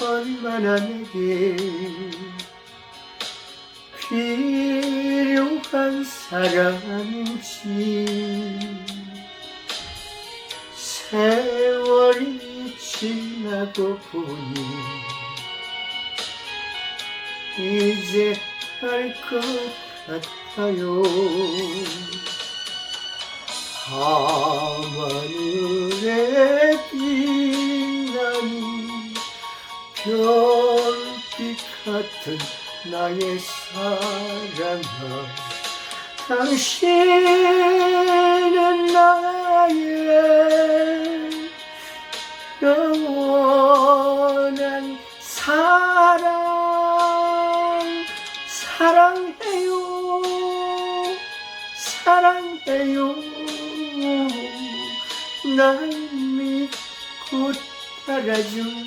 얼마나 내게 필요한 사람인지. 세월이 지나고 보니 이제 알 것 같아요. 하늘에 빛나는 별빛 같은 나의 사랑아 당신은 나의 영원한 사랑. 사랑해요. 사랑해요. 날 믿고 따라준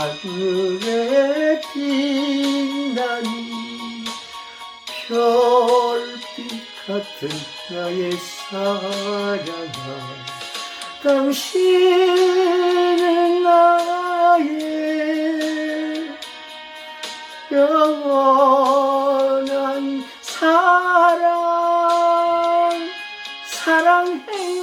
밤하늘에 빛나는 별빛 같은 나의 사랑아 당신은 나의 영원한 사랑 사랑해요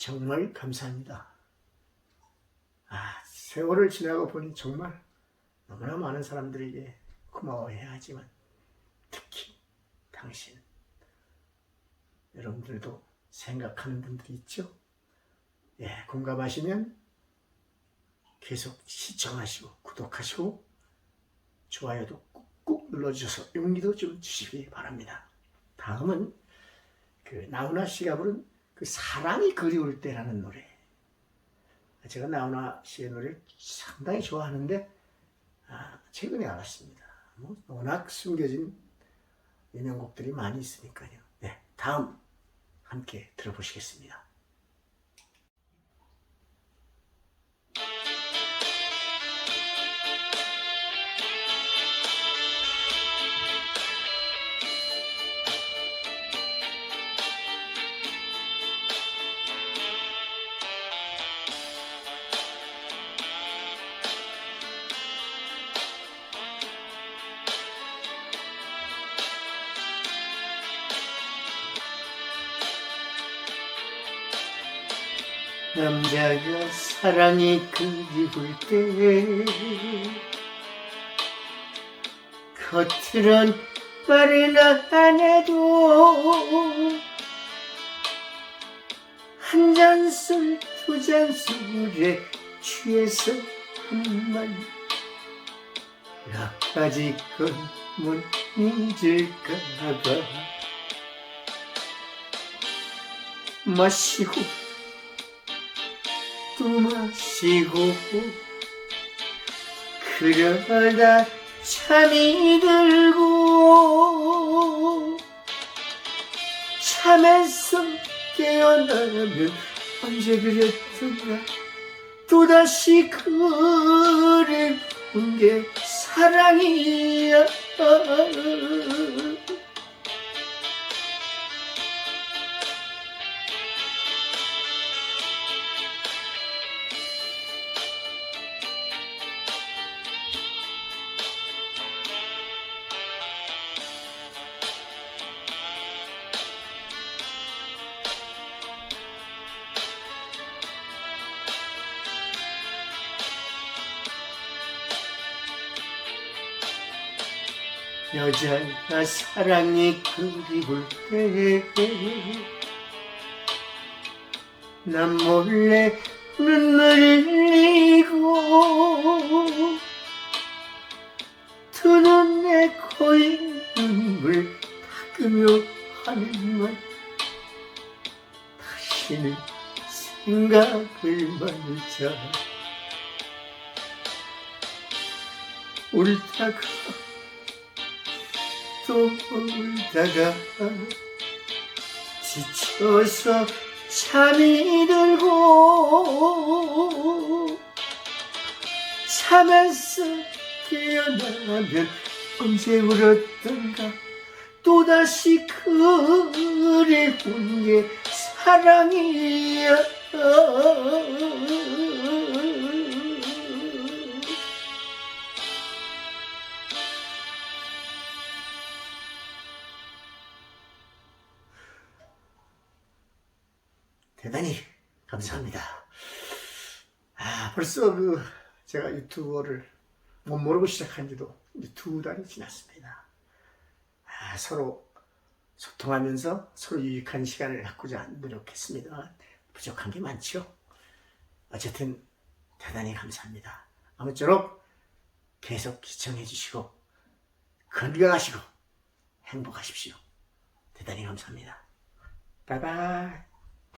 정말 감사합니다. 아, 세월을 지나고 보니 정말 너무나 많은 사람들에게 고마워해야 하지만 특히 당신 여러분들도 생각하는 분들이 있죠? 예, 공감하시면 계속 시청하시고 구독하시고 좋아요도 꾹꾹 눌러주셔서 용기도 좀 주시기 바랍니다. 다음은 그 나훈아 씨가 부른 그 사랑이 그리울 때라는 노래. 제가 나훈아 씨의 노래를 상당히 좋아하는데 아, 최근에 알았습니다. 뭐 워낙 숨겨진 유명곡들이 많이 있으니까요. 네, 다음 함께 들어보시겠습니다. 남자가 사랑이 그리울 때 겉으론 말은 안 해도 한 잔 술, 두 잔 술에 취해서 한말. 나까지 건문 잊을까봐. 마시고 또 마시고 그러다 잠이 들고 잠에서 깨어나면 언제 그랬던가? 또다시 그를 본게 사랑이야 여자가 사랑이 그리울 때난 몰래 눈물 흘리고 두 눈에 고인 눈물 닦으며 하늘만 다시는 생각을 말자. 울다가 또 울다가 지쳐서 잠이 들고 잠에서 깨어나면 언제 울었던가 또다시 그를 본게 사랑이야 대단히 감사합니다. 아, 벌써 그 제가 유튜버를 못 모르고 시작한 지도 두 달이 지났습니다. 아, 서로 소통하면서 서로 유익한 시간을 갖고자 노력했습니다. 부족한 게 많죠. 어쨌든 대단히 감사합니다. 아무쪼록 계속 시청해 주시고 건강하시고 행복하십시오. 대단히 감사합니다. 바이바이.